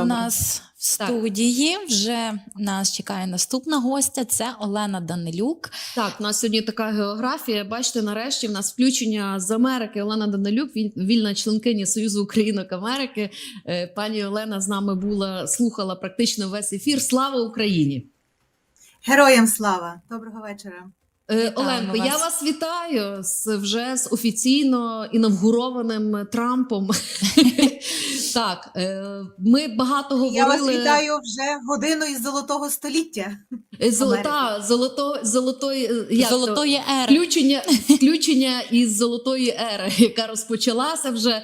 добре. нас в студії вже нас чекає наступна гостя. Це Олена Данилюк. Так, у нас сьогодні така географія. Бачите, нарешті в нас включення з Америки. Олена Данилюк, віль- вільна членкиня Союзу Українок Америки. Е, Пані Олена з нами була, слухала практично весь ефір. Слава Україні! Героям слава! Доброго вечора. Е, Оленко, я вас. вас вітаю з вже з офіційно інавгурованим Трампом. так, е, ми багато говорили. Я вас вітаю вже годину із золотого століття. Е, Золота, золото, золотої, е, як то? Золотої ери. Включення, включення із золотої ери, яка розпочалася вже.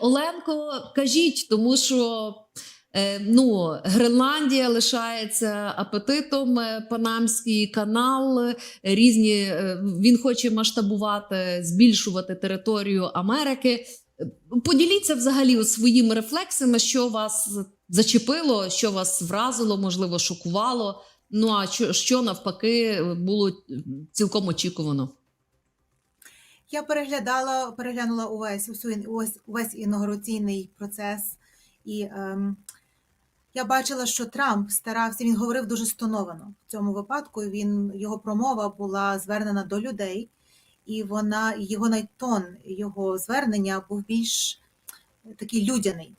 Оленко, кажіть, тому що ну, Гренландія лишається апетитом, Панамський канал, різні він хоче масштабувати, збільшувати територію Америки. Поділіться взагалі своїми рефлексами, що вас зачепило, що вас вразило, можливо, шокувало. Ну а що, що навпаки було цілком очікувано? Я переглядала, переглянула увесь усю увесь, увесь інаугураційний процес, і ем, я бачила, що Трамп старався. Він говорив дуже стоновано в цьому випадку. Він його промова була звернена до людей, і вона його найтон його звернення був більш такий людяний.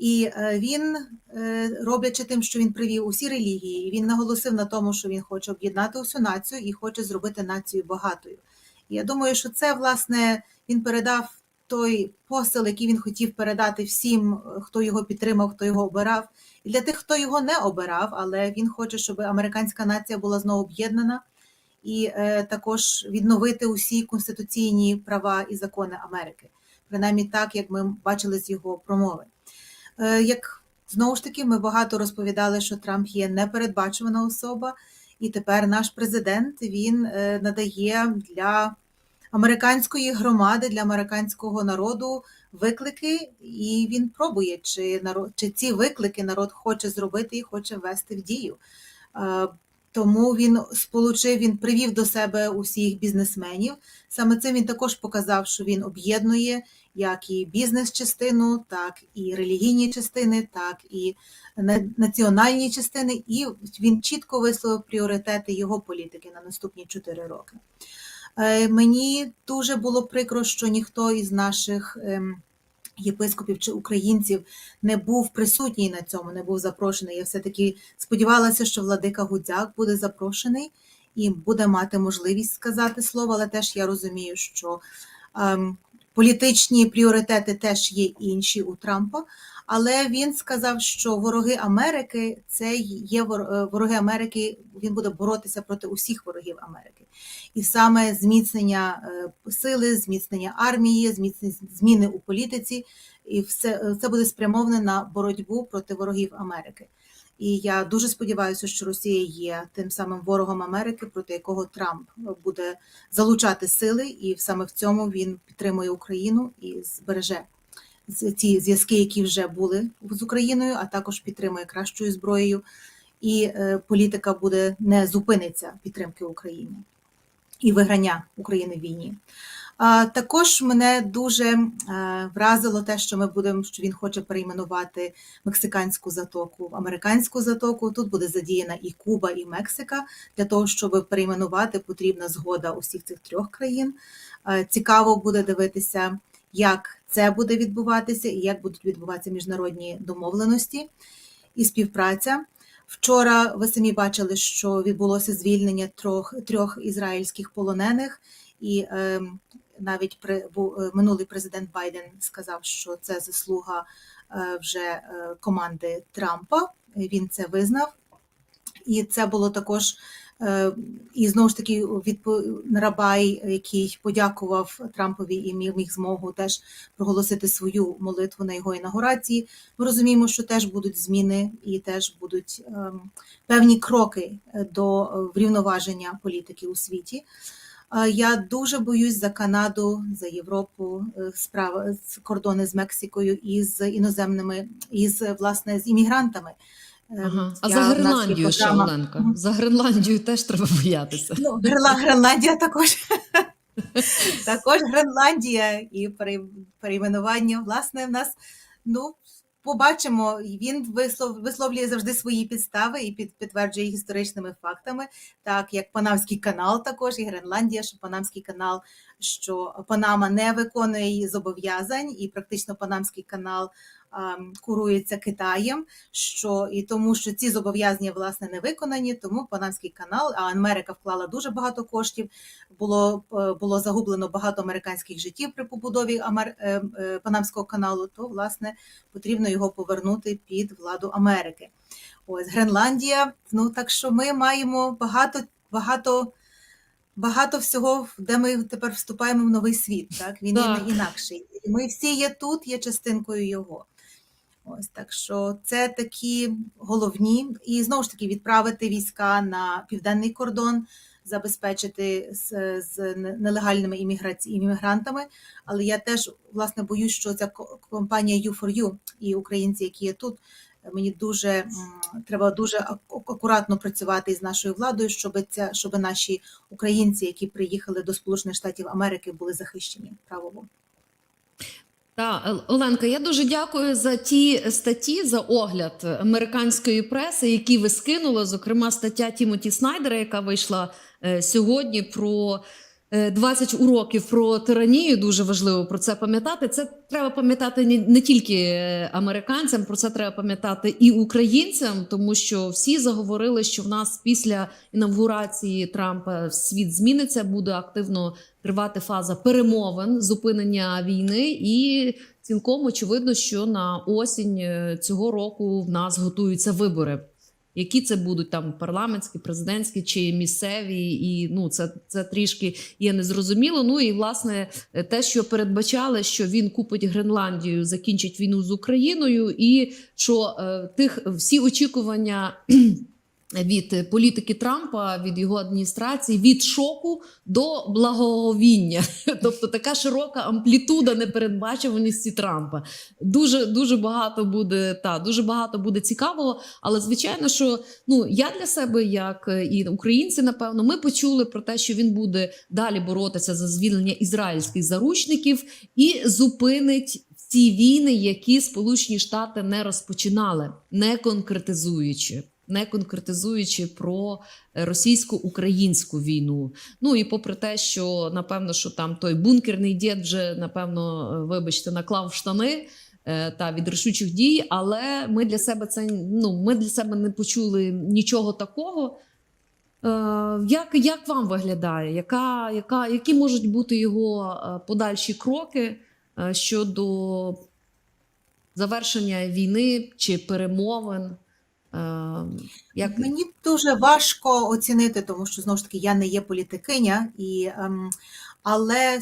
І е, він, е, роблячи тим, що він привів усі релігії, він наголосив на тому, що він хоче об'єднати усю націю і хоче зробити націю багатою. І я думаю, що це власне він передав той посил, який він хотів передати всім, е, хто його підтримав, хто його обирав, і для тих, хто його не обирав, але він хоче, щоб американська нація була знову об'єднана і е, також відновити усі конституційні права і закони Америки, принаймні так, як ми бачили з його промови. Е, Як знову ж таки, ми багато розповідали, що Трамп є непередбачувана особа, і тепер наш президент він е, надає для американської громади, для американського народу виклики, і він пробує, чи народ, чи ці виклики народ хоче зробити і хоче ввести в дію. Тому він сполучив, він привів до себе усіх бізнесменів. Саме цим він також показав, що він об'єднує як і бізнес-частину, так і релігійні частини, так і національні частини, і він чітко висловив пріоритети його політики на наступні чотири роки. Е, Мені дуже було прикро, що ніхто із наших ем, єпископів чи українців не був присутній на цьому, не був запрошений. Я все-таки сподівалася, що владика Гудзяк буде запрошений і буде мати можливість сказати слово, але теж я розумію, що ем, політичні пріоритети теж є інші у Трампа. Але він сказав, що вороги Америки це є е, вороги Америки. Він буде боротися проти усіх ворогів Америки, і саме зміцнення е, сили, зміцнення армії, зміцнення зміни у політиці, і все це буде спрямоване на боротьбу проти ворогів Америки. І я дуже сподіваюся, що Росія є тим самим ворогом Америки, проти якого Трамп буде залучати сили, і саме в цьому він підтримує Україну і збереже ці зв'язки, які вже були з Україною, а також підтримує кращою зброєю, і е, політика буде не зупиниться підтримки України і виграння України в війні. Також мене дуже е, вразило те, що ми будемо, що він хоче перейменувати мексиканську затоку в американську затоку. Тут буде задіяна і Куба, і Мексика. Для того, щоб перейменувати, потрібна згода усіх цих трьох країн. Е, Цікаво буде дивитися, як це буде відбуватися і як будуть відбуватися міжнародні домовленості і співпраця. Вчора ви самі бачили, що відбулося звільнення трьох, трьох ізраїльських полонених, і е, навіть при, бу, е, минулий президент Байден сказав, що це заслуга е, вже е, команди Трампа. Він це визнав. І це було також і знову ж таки відпо... Рабай, який подякував Трампові і міг, міг змогу теж проголосити свою молитву на його інаугурації. Ми розуміємо, що теж будуть зміни і теж будуть ем, певні кроки до е, врівноваження політики у світі. Е, Я дуже боюсь за Канаду, за Європу, е, справа з кордони з Мексикою і з іноземними, і з власне з іммігрантами. Е, Ага. А я- за Гренландію ще. Оленка. За Гренландію теж треба боятися. Ну, Гренла- Гренландія також. також Гренландія і перей- перейменування. Власне, в нас ну, побачимо. Він вислов, висловлює завжди свої підстави і під, підтверджує їх історичними фактами, так як Панамський канал, також і Гренландія, що Панамський канал, що Панама не виконує її зобов'язань, і практично Панамський канал курується Китаєм. Що і тому, що ці зобов'язання власне не виконані, тому Панамський канал, а Америка вклала дуже багато коштів. Було е, було загублено багато американських життів при побудові Амер... е, е, Панамського каналу. То власне потрібно його повернути під владу Америки. Ось Гренландія. Ну так що ми маємо багато, багато, багато всього, де ми тепер вступаємо в новий світ. Так він Так. інакший. Ми всі є тут, є частинкою його. Ось так що це такі головні, і знову ж таки відправити війська на південний кордон, забезпечити з, з нелегальними іммігрантами. Але я теж власне боюсь, що ця ко- компанія U4U і українці, які є тут, мені дуже треба дуже ак- акуратно працювати із нашою владою, щоб ця щоб наші українці, які приїхали до Сполучених Штатів Америки, були захищені правово. Та Оленка, я дуже дякую за ті статті за огляд американської преси, які ви скинули. Зокрема, стаття Тімоті Снайдера, яка вийшла е, сьогодні про е, 20 уроків про тиранію. Дуже важливо про це пам'ятати. Це треба пам'ятати не, не тільки е, американцям, про це треба пам'ятати і українцям, тому що всі заговорили, що в нас після інавгурації Трампа світ зміниться, буде активно тривати фаза перемовин, зупинення війни, і цілком очевидно, що на осінь е, цього року в нас готуються вибори. Які це будуть там парламентські, президентські чи місцеві, і ну це, це трішки є незрозуміло. Ну і власне те, що передбачали, що він купить Гренландію, закінчить війну з Україною, і що е, тих всі очікування від політики Трампа, від його адміністрації, від шоку до благоговіння. Тобто така широка амплітуда непередбачуваності Трампа. Дуже дуже багато буде та дуже багато буде цікавого. Але звичайно, що ну я для себе, як е, і українці, напевно, ми почули про те, що він буде далі боротися за звільнення ізраїльських заручників і зупинить. Ті війни, які Сполучені Штати не розпочинали, не конкретизуючи не конкретизуючи про е, російсько-українську війну. Ну і попри те, що напевно, що там той бункерний дід вже напевно, е, вибачте, наклав штани. е, Та від рішучих дій, але ми для себе це ну ми для себе не почули нічого такого. Е, Як, як вам виглядає? Яка, яка, які можуть бути його подальші кроки щодо завершення війни чи перемовин? Е, Як Мені дуже важко оцінити, тому що знову ж таки я не є політикиня, і, ем, але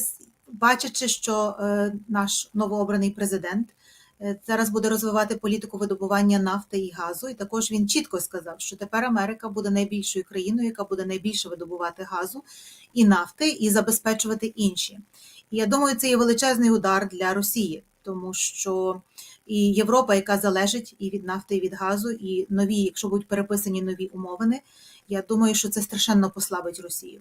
бачачи, що е, наш новообраний президент е, зараз буде розвивати політику видобування нафти і газу, і також він чітко сказав, що тепер Америка буде найбільшою країною, яка буде найбільше видобувати газу і нафти, і забезпечувати інші. І я думаю, це є величезний удар для Росії, тому що і Європа, яка залежить і від нафти, і від газу, і нові, якщо будуть переписані нові умовини, я думаю, що це страшенно послабить Росію.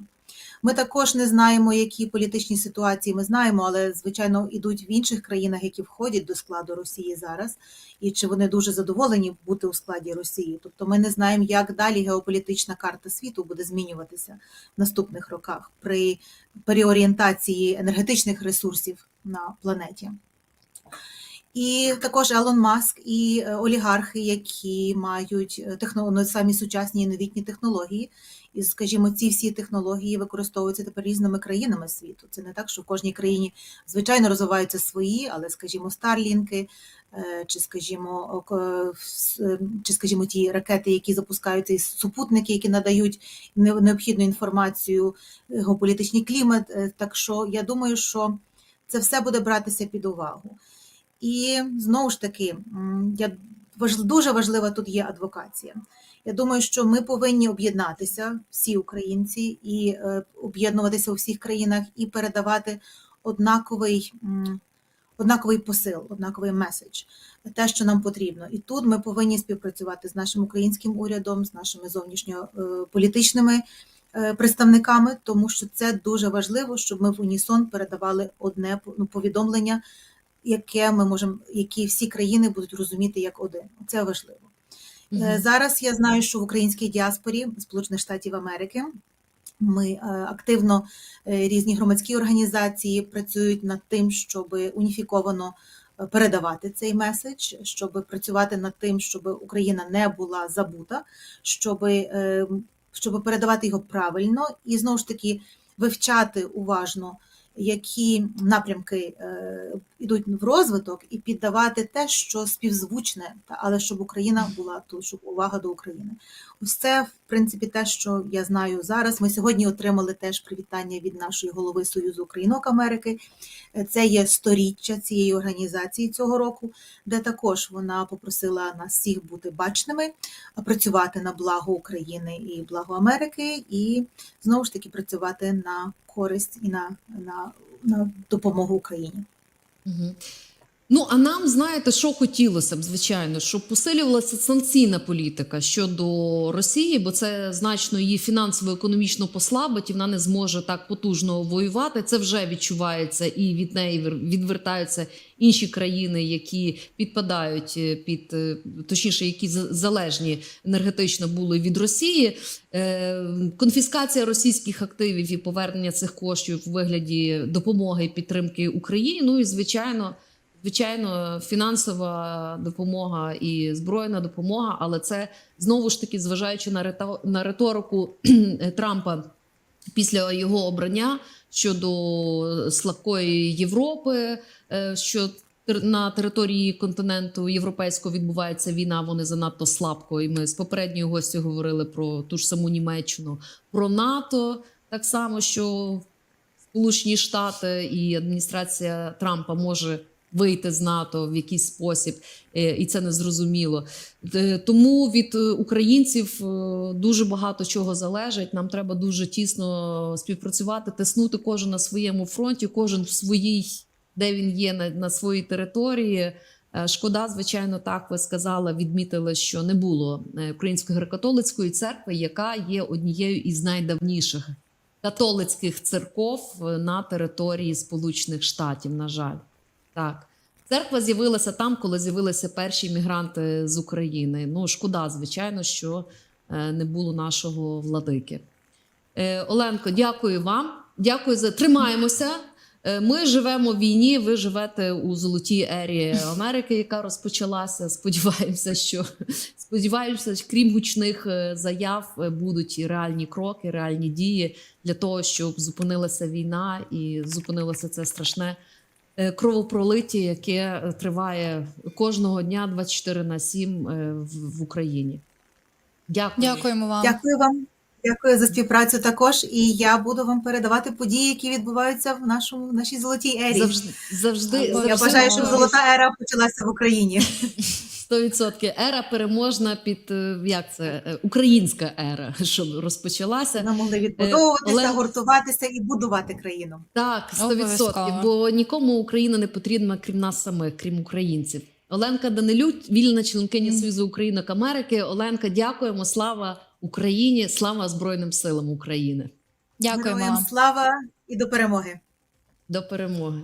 Ми також не знаємо, які політичні ситуації ми знаємо, але звичайно ідуть в інших країнах, які входять до складу Росії зараз, і чи вони дуже задоволені бути у складі Росії. Тобто ми не знаємо, як далі геополітична карта світу буде змінюватися в наступних роках при переорієнтації енергетичних ресурсів на планеті. І також Елон Маск і е, олігархи, які мають е, техно... ну, самі сучасні і новітні технології. І, скажімо, ці всі технології використовуються тепер різними країнами світу. Це не так, що в кожній країні звичайно розвиваються свої, але, скажімо, старлінки, е, чи, скажімо, чи, скажімо, ті ракети, які запускаються, і супутники, які надають необхідну інформацію, геополітичний клімат. Так що я думаю, що це все буде братися під увагу. І знову ж таки, я дуже важлива тут є адвокація. Я думаю, що ми повинні об'єднатися, всі українці, і е, об'єднуватися у всіх країнах і передавати однаковий, однаковий посил, однаковий меседж, те, що нам потрібно. І тут ми повинні співпрацювати з нашим українським урядом, з нашими зовнішньополітичними е, представниками, тому що це дуже важливо, щоб ми в унісон передавали одне ну, повідомлення яке ми можемо, які всі країни будуть розуміти як один. Це важливо. Е, Мгм. Зараз я знаю, що в українській діаспорі Сполучених Штатів Америки ми е, активно е, різні громадські організації працюють над тим, щоб уніфіковано передавати цей меседж, щоб працювати над тим, щоб Україна не була забута, щоб, щоб передавати його правильно і знову ж таки вивчати уважно. Які напрямки е, йдуть в розвиток, і піддавати те, що співзвучне, але щоб Україна була тут, щоб увага до України. Ось це, в принципі, те, що я знаю зараз. Ми сьогодні отримали теж привітання від нашої голови Союзу Українок Америки. Е, Це є сторіччя цієї організації цього року, де також вона попросила нас всіх бути бачними, а працювати на благо України і благо Америки, і знову ж таки працювати на користь і на, на, на допомогу Україні. Мгм. Ну, а нам, знаєте, що хотілося б, звичайно, щоб посилювалася санкційна політика щодо Росії, бо це значно її фінансово-економічно послабить, і вона не зможе так потужно воювати. Це вже відчувається, і від неї відвертаються інші країни, які підпадають е, під е, точніше, які залежні енергетично були від Росії. Е, Конфіскація російських активів і повернення цих коштів у вигляді допомоги і підтримки Україні. Ну і звичайно. Звичайно, фінансова допомога і збройна допомога, але це знову ж таки, зважаючи на риторику Трампа після його обрання щодо слабкої Європи, е, що на території континенту європейського відбувається війна, вони занадто слабко. І ми з попередньою гостю говорили про ту ж саму Німеччину, про НАТО. Так само, що Сполучені Штати і адміністрація Трампа може вийти з НАТО в якийсь спосіб, е, і це не зрозуміло. Е, Тому від е, українців дуже багато чого залежить. Нам треба дуже тісно співпрацювати, тиснути кожен на своєму фронті, кожен в своїй, де він є на, на своїй території. Шкода, звичайно, так ви сказали, відмітили, що не було Української греко-католицької церкви, яка є однією із найдавніших католицьких церков на території Сполучених Штатів. На жаль, так. Церква з'явилася там, коли з'явилися перші мігранти з України. Ну, шкода, звичайно, що е, не було нашого владики. Е, Оленко, дякую вам. Дякую за тримаємося. Е, Ми живемо в війні. Ви живете у золотій ері Америки, яка розпочалася. Сподіваємося, що сподіваємося, що крім гучних заяв будуть і реальні кроки, реальні дії для того, щоб зупинилася війна і зупинилося це страшне е, кровопролиття, яке е, триває кожного дня 24 на 7 е, в, в Україні. Дякую. Дякуємо вам. Дякую вам. Дякую за співпрацю також. І я буду вам передавати події, які відбуваються в нашому в нашій золотій ері. Завжди, завжди, Я завжди бажаю, щоб золота ера почалася в Україні. 100%. Ера переможна під е, як це е, українська ера, щоб розпочалася. Ми могли відбудовуватися, Олег- гуртуватися і будувати країну. Так, 100%. Обов'язково. Бо нікому Україна не потрібна, крім нас самих, крім українців. Оленка Данилюк, вільна членкиня. Союзу Українок Америки. Оленка, дякуємо. Слава Україні! Слава Збройним силам України! Дякуємо Героям слава і до перемоги. До перемоги!